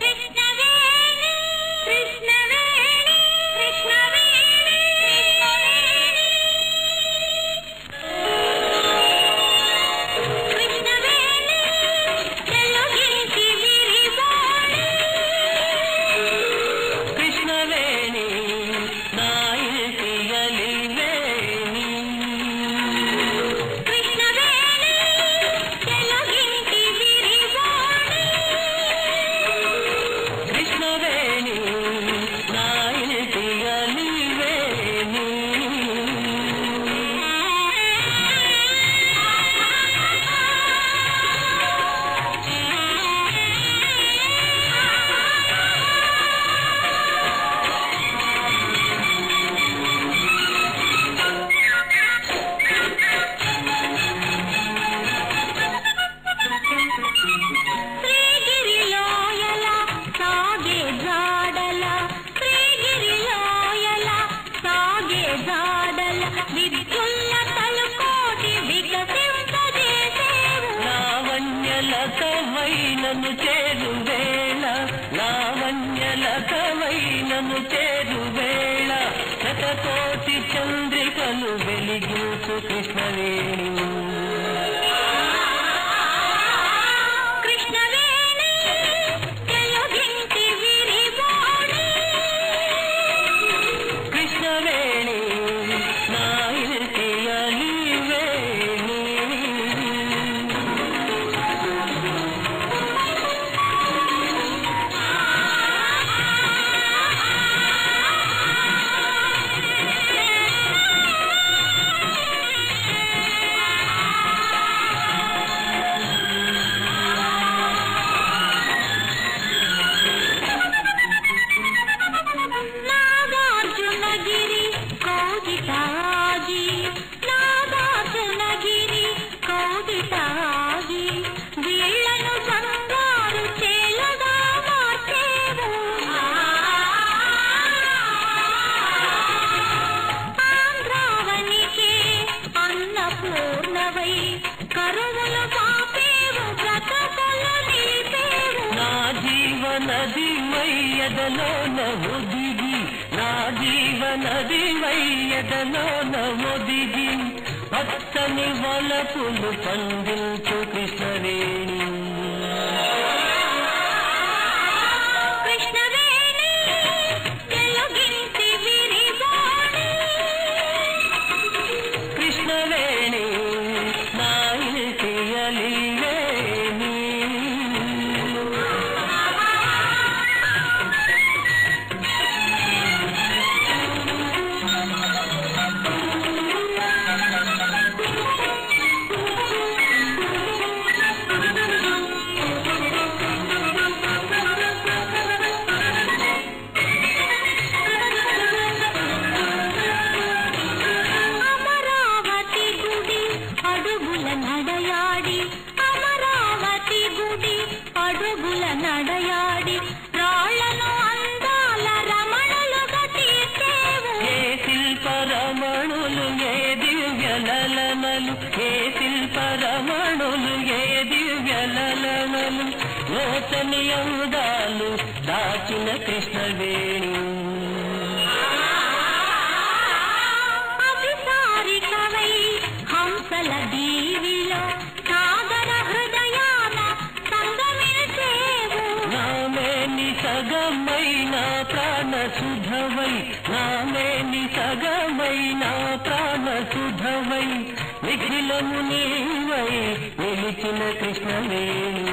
Thank you. నను చేరు వేళ లావణ్యలతవైనను చేరు అన్నపూర్ణవై కరువులు పాపేవు బ్రతకులు నిలిపేవు. నా జీవనది వయ్యదలో నవొదిగి నా జీవనది వయ్యదలో వలపులు పండించు ఏ దివ్యలలనలు లోచని అందాలు దాచిన కృష్ణవేణి. అభిసారికవై హంసల దీవిలో సాగర హృదయాన సంగమించేవు నామేని సగమైన ప్రాణ సుధవై నామేని సగమైన ప్రాణ సుధవై. నిఖిలము నీవై నిలిచిన కృష్ణవేణి.